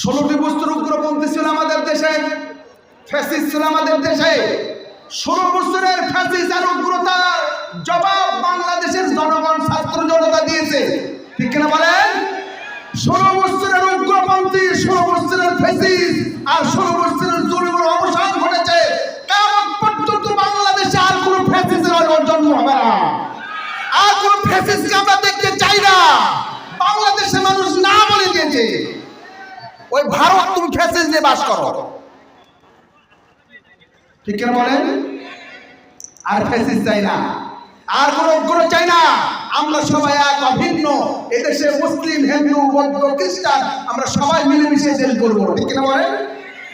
ষোলোটি বস্তুর উগ্রপন্থী ছিল আমাদের দেশে ফ্যাসিস ছিল আমাদের দেশে। ষোলো বছরের ফ্যাসিস আর উগ্রতার জবাব বাংলাদেশের জনগণ, ছাত্র জনতা দিয়েছে। ঠিক কিনা বলেন? ষোলো বছরের উগ্রপন্থী, ষোলো বছরের ফ্যাসিস আর ষোলো ওই ভারত তুমি ফ্যাসিস নিয়ে বাস করো। ঠিক কেন বলেন? আর ফ্যাসিস চাই না। আর কোন উগ্র চাই না। আমরা সবাই এক, অভিন্ন। এদেশে মুসলিম, হিন্দু, বৌদ্ধ, খ্রিস্টান, আমরা সবাই মিলেমিশে দেশ করব। ঠিক কিনা বলেন?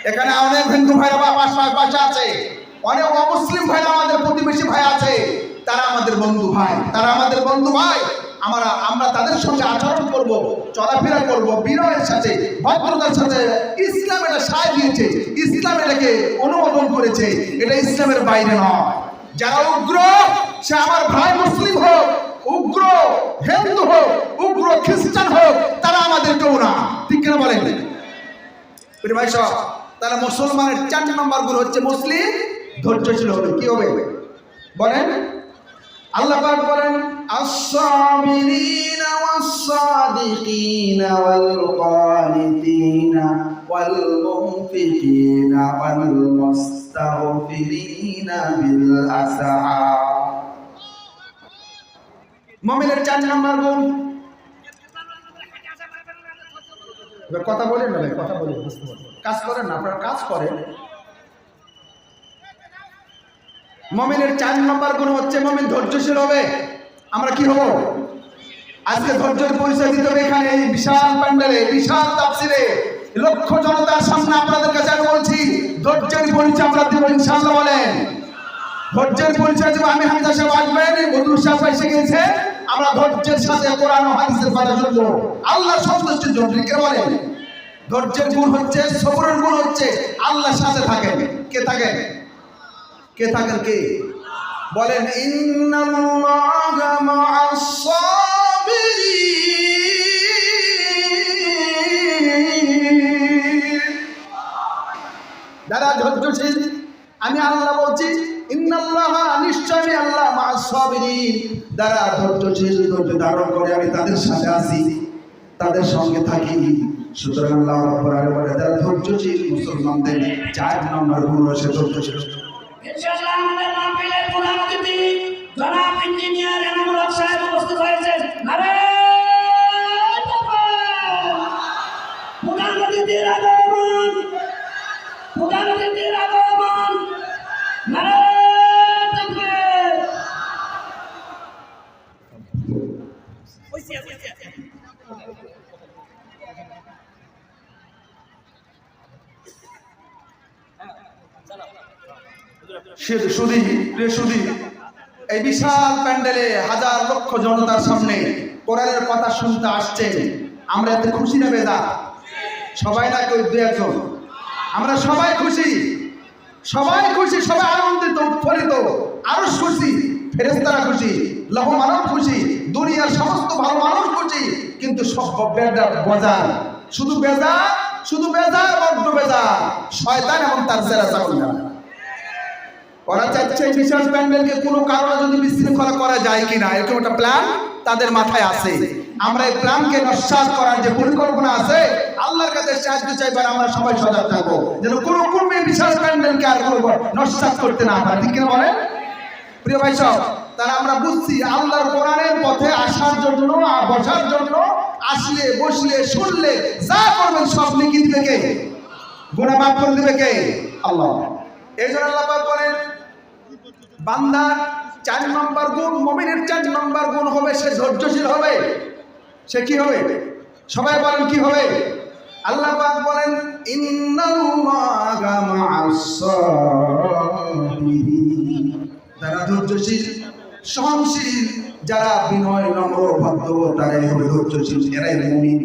এখানে অনেক হিন্দু ভাইরা বা পাশে পাশে আছে। অনেক অমুসলিম ভাইরা আমাদের প্রতিবেশী ভাই আছে। তারা আমাদের বন্ধু ভাই। তারা আমাদের বন্ধু ভাই। আমরা আমরা তাদের সঙ্গে আচরণ করব, চলাফেরা করব, বিনয়ের সাথে, ভদ্রতার সাথে। ইসলাম এটা সায় দিয়েছে, ইসলাম এটাকে অনুমোদন করেছে। এটা ইসলামের বাইরে নয়। যারা উগ্র, সে আমার ভাই মুসলিম হোক, উগ্র হিন্দু হোক, উগ্র খ্রিস্টান হোক, তারা আমাদের কেউ না। ঠিক কিনা বলেন? ভাই সব, তাহলে মুসলমানের চার নম্বরগুলো হচ্ছে মুসলিম ধৈর্যশীল হবে কি হবে? বলেন। আল্লাহ বলেন الصابرين والصادقين والقانتين والمنفقين والمستغفرين بالأسحار মমিনের চার নম্বর গুণ এবার কথা বলেন না ভাই কথা বলেন বুঝতে পারবেন। কাজ করেন না আপনারা কাজ করেন মমিনের চার নম্বর গুণ হচ্ছে মমিন ধৈর্যশীল হবে আমরা কি হব? আজকে ধৈর্যের পরিচয় দিতে হবে এখানে, এই বিশাল প্যান্ডেলে, বিশাল তাপসিরে লক্ষ জনতার সামনে আপনাদের কাছে আমি বলছি, ধৈর্যের পরিচয় আমরা দেবো, ইনশাআল্লাহ বলেন। ধৈর্যের পরিচয় দেবো, আমি হামিদা সাহেব আসবেন বদরুল সাহেব এসে গেছে, আমরা ধৈর্যের সাথে কোরআন হাদিসের কথা শুনব আল্লাহ সন্তুষ্টির জন্য কে বলেন? ধৈর্যের গুণ হচ্ছে, সবরের গুণ হচ্ছে, আল্লাহর সাথে থাকেন। কে থাকেন? কে থাকেন কে? বলেন যারা ধৈর্যশীল, আমি আল্লাহ বলছি, ইন্নাল্লাহ নিশ্চয় আমি আল্লাহ করে, আমি তাদের সাথে তাদের সঙ্গে থাকি। সুতরাং মুসলমানদের, চার নম্বর গুণ হচ্ছে ধৈর্যশীল। জনাব ইঞ্জিনিয়ার এনামুল হক সাহেব উপস্থিত হয়েছেন। আরে প্রধান আগমন! প্রধান অতিথির আগমন সে- সুধী প্রিয় সুধী এই বিশাল প্যান্ডেলে হাজার লক্ষ জনতার সামনে কোরআনের কথা শুনতে আসছে। আমরা এতে খুশি না বেদা? সবাই না কেউ দু একজন? আমরা সবাই খুশি। সবাই খুশি, সবাই আনন্দিত উৎফলিত আরও খুশি ফেরেস্তারা খুশি লহ মানব খুশি, দুনিয়ার সমস্ত ভালো মানুষ খুশি, কিন্তু সব বেজার বাজার শুধু বেজার শুধু বেজার বড্ড বেজার শয়তান এবং তার জেরা চাউল ওরা চাচ্ছে বিশাল প্যান্ডেলকে কোনো কারণে যদি বিশৃঙ্খলা করা যায় কিনা, এরকম একটা প্ল্যান তাদের মাথায় আছে। আমরা এই প্ল্যানকে নস্বাত করার যে পরিকল্পনা আছে, আল্লাহর কাছে সাহায্য চাইবার আমরা সবাই সজাগ থাকব। যেন কোনো এই বিশাল প্যান্ডেলকে আর করব নস্বাত করতে না পারে। ঠিক কিনা বলেন? প্রিয় ভাই সব তারা আমরা বুঝছি আল্লাহর কোরআনের পথে আসার জন্য, বসার জন্য আসলে, বসলে, শুনলে যা করবেন সব লিখে দিবে কে গুণা মাফ করে দিবে কে? আল্লাহ। এই জন্য আল্লাহ বলেন বান্দার চার নম্বর গুণ, মমিনের চার নম্বর গুণ হবে, সে ধৈর্যশীল হবে। সে কি হবে? সবাই বলেন কি হবে? আল্লাহ বলেন মা'আস ধৈর্যশীল, সহনশীল, যারা বিনয় নম্র ভদ্র, তারাই হবে ধৈর্যশীল, এরাই মুমিন।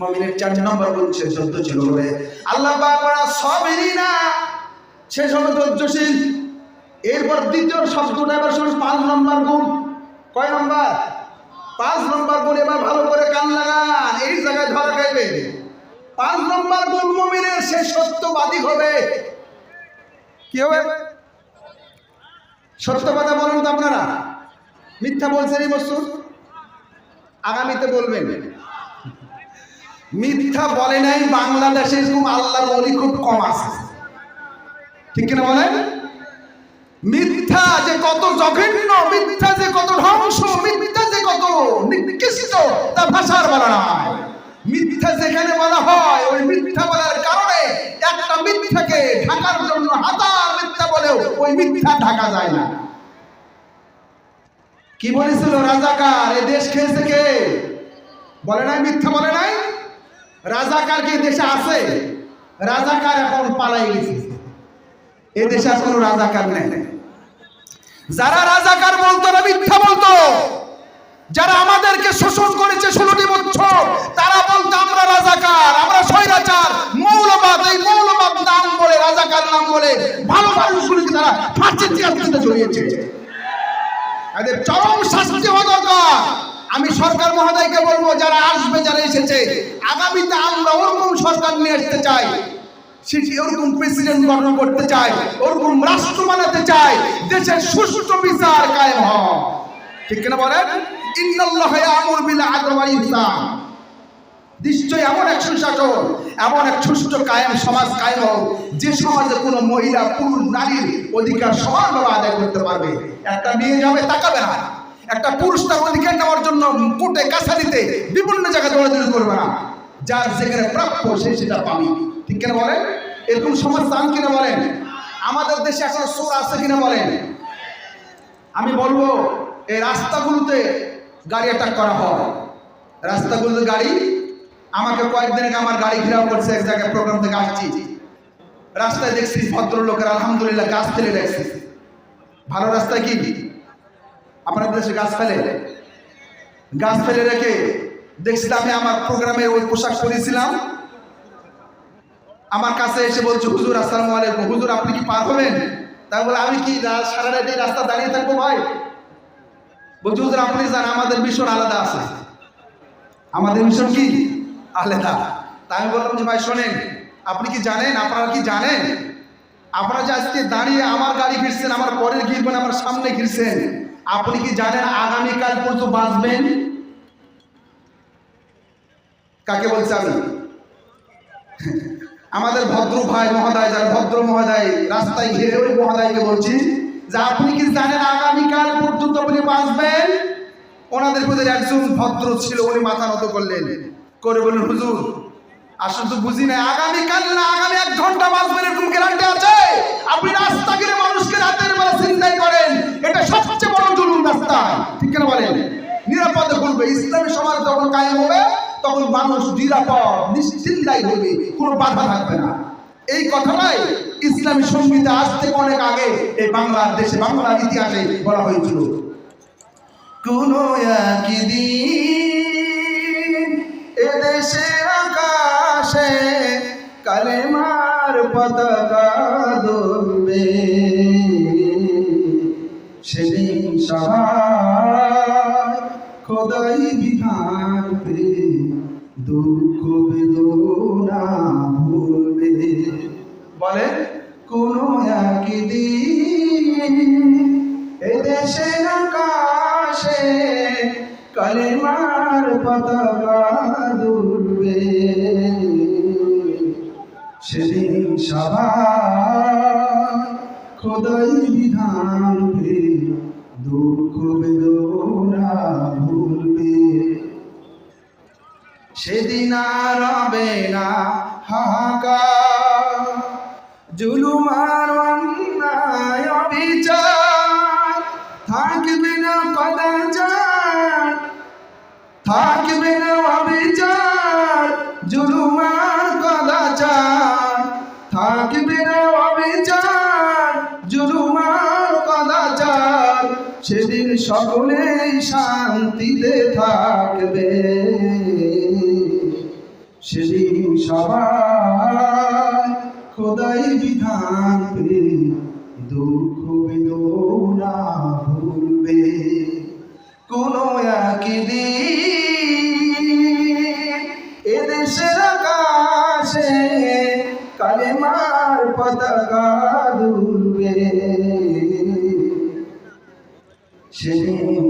মমিনের চার নম্বর গুণ, সে ধৈর্যশীল হবে। আল্লাহ পাক বলেন, সাবিরিনা শেষ হবে ধৈর্যশীল। এরপর দ্বিতীয় শব্দটা এবার শুনুন পাঁচ নম্বর গুণ। কয় নম্বর? পাঁচ নম্বর গুণ, এবার ভালো করে কান লাগান, এই জায়গায় ধরা খাইবে। পাঁচ নম্বর মূল মুমিনের সে সত্যবাদী হবে। কি হবে সত্য কথা বলুন তো আপনারা। মিথ্যা বলছেন এই বছর আগামীতে বলবেন। মিথ্যা বলে নাই বাংলাদেশে আল্লাহর অলি খুব কম আছে। ঠিক কিনা বলেন? মিথ্যা যে কত জঘন্য, মিথ্যা যে কত ধ্বংস, মিথ্যা যে কত নিকৃষ্ট, তা ভাষার বলা নয়। মিথ্যা যেখানে বলা হয়, ওই মিথ্যা বলার কারণে একটা মিথ্যাকে ঢাকার জন্য হাজার মিথ্যা বলেও ওই মিথ্যা ঢাকা যায় না। কি বলেছিল রাজাকার? এই দেশ খেয়েছে কে? বলে নাই, মিথ্যা বলে নাই? রাজাকার কি দেশে আছে? রাজাকার এখন পালাই গেছে। এ দেশে আর কোনো রাজাকার নেই। যারা রাজাকার বলতো না, মিথ্যা বলতো। যারা আমাদেরকে শোষণ করেছে ষোলোটি বছর, তারা বলতো, আমরা রাজাকার, আমরা স্বৈরাচার। মৌলবাদ, এই মৌলবাদ নাম বলে, রাজাকার নাম বলে, ভালো মানুষগুলিকে তারা ফাঁসির চেয়ার দিতে জড়িয়েছে। এদের চরম শাস্তি হওয়া দরকার। আমি সরকার মহোদয়কে বলব, যারা আসবে, যারা এসেছে, আগামীতে আমরা ওরকম সরকার নিয়ে আসতে চাই। সেটি ওরকম প্রেসিডেন্ট গঠন করতে চায়, ওরকম রাষ্ট্র বানাতে চাই দেশের সুষ্ঠু বিচার কায়েম ঠিক কিনা বলেন? এমন এক এমন এক কায়েম সমাজ কায়েম হোক, যে কোনো মহিলা অধিকার আদায় করতে একটা যাবে একটা পুরুষ অধিকার নেওয়ার জন্য কোর্টে কাছারিতে বিভিন্ন জায়গায় দৌড়াদৌড়ি করবে না। যার যেখানে প্রাপ্য সে সেটা পাবি। ঠিক কিনা বলেন? এরকম সমাজ চান কিনা বলেন? আমাদের দেশে এখন চোর আছে কিনা বলেন? আমি বলব, এই রাস্তাগুলোতে গাড়ি অ্যাটাক করা হয়। রাস্তাগুলোতে গাড়ি, আমাকে কয়েকদিন আগে আমার গাড়ি ঘেরাও করছে, এক জায়গায় প্রোগ্রাম থেকে আসছি। রাস্তায় দেখছি ভদ্রলোকের আলহামদুলিল্লাহ গাছ ফেলে রেখেছে ভালো রাস্তায় কি? আপনাদের দেশে গাছ ফেলে? গাছ ফেলে রেখে দেখছিলাম আমি আমার প্রোগ্রামে ওই পোশাক পরেছিলাম আমার কাছে এসে বলছে, হুজুর, আসসালামু আলাইকুম। হুজুর, আপনি কি পার হবেন? তাই বলে, আমি কি সারা রাত এই রাস্তা দাঁড়িয়ে থাকব ভাই? বলছি, হুজুর, আপনি জান আমাদের মিশন আলাদা আছে। আমাদের মিশন কি? আলাদা। তাই আমি বললাম যে, ভাই, শোনেন, আপনি কি জানেন? আপনারা কি জানেন? আপনারা যে আজকে দাঁড়িয়ে আমার গাড়ি ঘিরছেন, আমার পরের ঘিরবেন আমার সামনে ঘিরছেন, আপনি কি জানেন আগামীকাল পর্যন্ত বাঁচবেন? কাকে বলছে আমি? আমাদের ভদ্র ভাই মহোদয়, যারা ভদ্র মহোদয় রাস্তায় ঘিরে ওই মহোদয়কে বলছি যে আপনি কি জানেন আগামীকাল পর্যন্ত আপনি বাঁচবেন? ওনাদের মধ্যে একজন ভদ্র ছিল, উনি মাথা নত করলেন। করে বললেন, হুজুর, আসলে তো বুঝি না আগামীকাল না, আগামী এক ঘণ্টা বাঁচবেন এরকম গ্যারান্টি আছে? আপনি রাস্তা ঘিরে মানুষকে রাতের বেলা চিন্তাই করেন, এটা সবচেয়ে বড় জরুরি রাস্তা ঠিক কেন বলেন? নিরাপদে বলবে, ইসলামী সমাজ যখন কায়েম হবে তখন মানুষ নিরাপদ নিশ্চিন্তাই হবে কোনো বাধা থাকবে না। এই কথাটাই ইসলামী আজ থেকে অনেক আগে এই বাংলার দেশে বাংলার ইতিহাসে বলা হয়েছিল। কোনো এদেশের আকাশে কালেমার পতাকা দুলবে সেদিন সবাই খোদাই বিধান পে দুঃখ বেদনা ভুলবে। সেদিন আর হবে না হাহাকার। জুলুমার সকলেই শান্তিতে থাকবে। সেদিন সবাই খোদাই বিধান দুঃখ বেদনা ভুলবে। কোনো একদিন এদেশের আকাশ কালেমার পতাকা দুলবে। সেদিন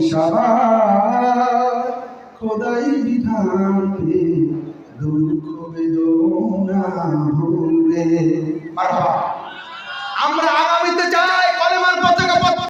খোদাই বিধানে দুঃখ বেদনা ভুলবে। আমরা আগামীতে চাই